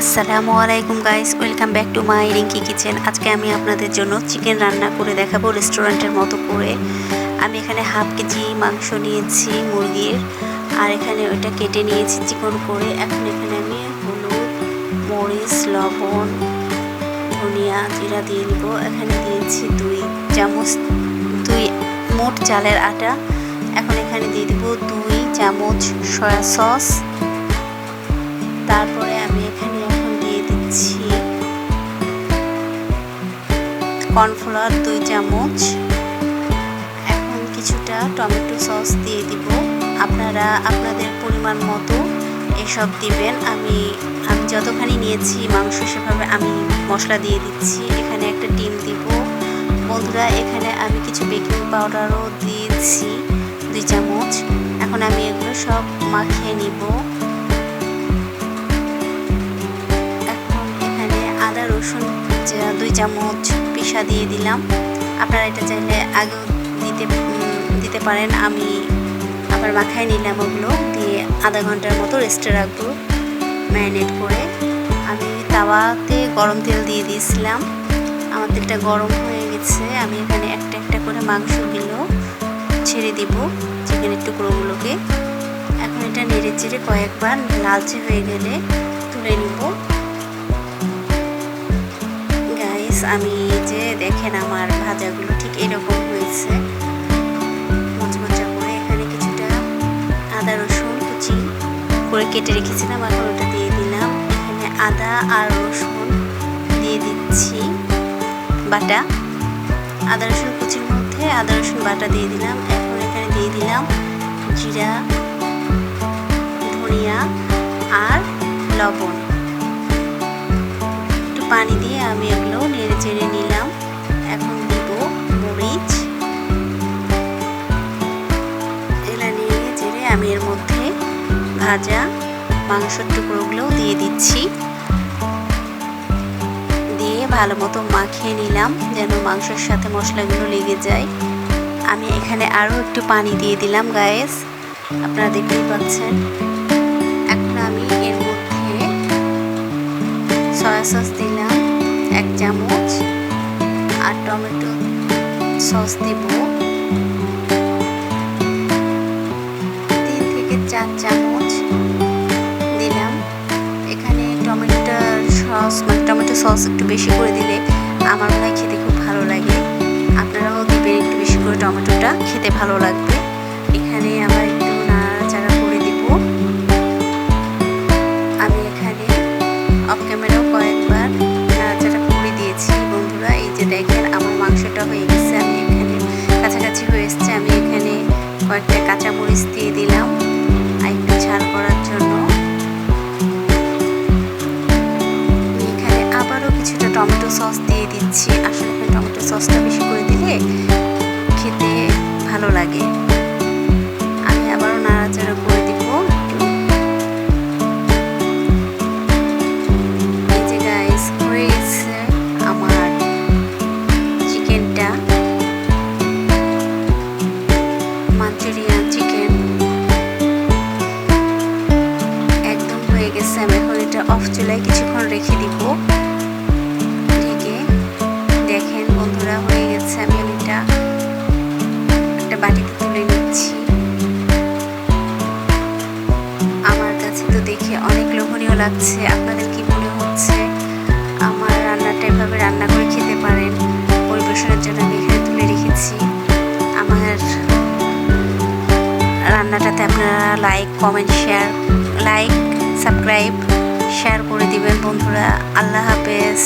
আসসালামু আলাইকুম guys welcome back to my Rinki kitchen আজকে আমি আপনাদের জন্য চিকেন রান্না করে দেখাবো রেস্টুরেন্টের মতো করে। আমি এখানে হাফ কেজি মাংস নিয়েছি মুরগির, আর এখানে ওইটা কেটে নিয়েছি চিকন করে। এখন এখানে আমি হলুদ, মরিচ, লবণ, ধনিয়া, জিরা দিয়ে দিব। এখানে দিয়েছি দুই চামচ, দুই মোট চালের আটা। এখন এখানে দিয়ে দিব দুই চামচ সয়া সস কর্নফ্লাওয়ার দুই চামচ। এখন কিছুটা টমেটো সস দিয়ে দিব। আপনারা আপনাদের পরিমাণ মতো এসব দিবেন। আমি আমি যতখানি নিয়েছি মাংস, সেভাবে আমি মশলা দিয়ে দিচ্ছি। এখানে একটা ডিম দিব। বন্ধুরা, এখানে আমি কিছু বেকিং পাউডারও দিয়েছি, দুই চামচ। এখন আমি এগুলো সব মাখিয়ে নিব। আদা রসুন, দুই চামচ পিসা দিয়ে দিলাম। আপনারা এটা চাইলে আগেও দিতে দিতে পারেন। আমি আবার মাখায় নিলাম ওগুলো, দিয়ে আধা ঘণ্টার মতো রেস্টে রাখব ম্যারিনেট করে। আমি তাওয়াতে গরম তেল দিয়ে দিয়েছিলাম। আমার তেলটা গরম হয়ে গেছে। আমি এখানে একটা একটা করে মাংসগুলো ছেড়ে দিব চিকেনের টুকরোগুলোকে। এখন এটা নেড়ে চেড়ে কয়েকবার লালচে হয়ে গেলে তুলে নিব। আমি যে দেখেন আমার ভাজাগুলো ঠিক এরকম হয়েছে। মচমচা করে এখানে কিছুটা আদা, রসুন কুচি করে কেটে রেখেছিলাম এখন ওটা দিয়ে দিলাম। এখানে আদা আর রসুন দিয়ে দিচ্ছি বাটা। আদা, রসুন কুচির মধ্যে আদা, রসুন বাটা দিয়ে দিলাম। এখন এখানে দিয়ে দিলাম জিরা চেড়ে নিলাম। এখন দিব মরিচ। এগুলো নিয়ে চেড়ে আমি এর মধ্যে ভাজা মাংসের টুকরোগুলোও দিয়ে দিচ্ছি। দিয়ে ভালো মতো মাখিয়ে নিলাম যেন মাংসের সাথে মশলাগুলো লেগে যায়। আমি এখানে আরও একটু পানি দিয়ে দিলাম গায়েস আপনারা দেখতেই পাচ্ছেন। এখন আমি এর মধ্যে সয়া সস দিলাম, এক চামচ। টমেটো সস দেব। তিন থেকে চার চামচ দিলাম। এখানে টমেটোর সস মানে টমেটো সস একটু বেশি করে দিলে আমার মনে খেতে খুব ভালো লাগে। আপনারাও দেবেন একটু বেশি করে টমেটোটা, খেতে ভালো লাগবে। এখানে আমার একটু নাড়াচাড়া করে দিব। আমি এখানে অফ ক্যামেরাও কয়েকবার নাড়াচাড়া করে দিয়েছি। বন্ধুরা, এই যে আমার মাংসটা হয়ে গেছে, আমি এখানে কাছাকাছি হয়ে এসছে, আমি এখানে কয়েকটা কাঁচামরিচ দিয়ে দিলাম, আর একটু করার জন্য। এখানে আবারও কিছুটা টমেটো সস দিয়ে দিচ্ছি। আসলে টমেটো সসটা বেশি করে দিলে খেতে ভালো লাগে। কিছুক্ষণ রেখে দিব। ঢেকে দেখেন বন্ধুরা, হয়ে গেছে আমি এটা একটা বাটিতে তুলে নিচ্ছি। আমার কাছে তো দেখে অনেক লোভনীয় লাগছে। আপনাদের কি মনে হচ্ছে আমার রান্নাটা এভাবে রান্না করে খেতে পারেন? পরিবেশনের জন্য আমি এখানে তুলে রেখেছি। আমার রান্নাটাতে আপনারা like comment share like subscribe share করে দিবেন বন্ধুরা। আল্লাহ হাফেজ।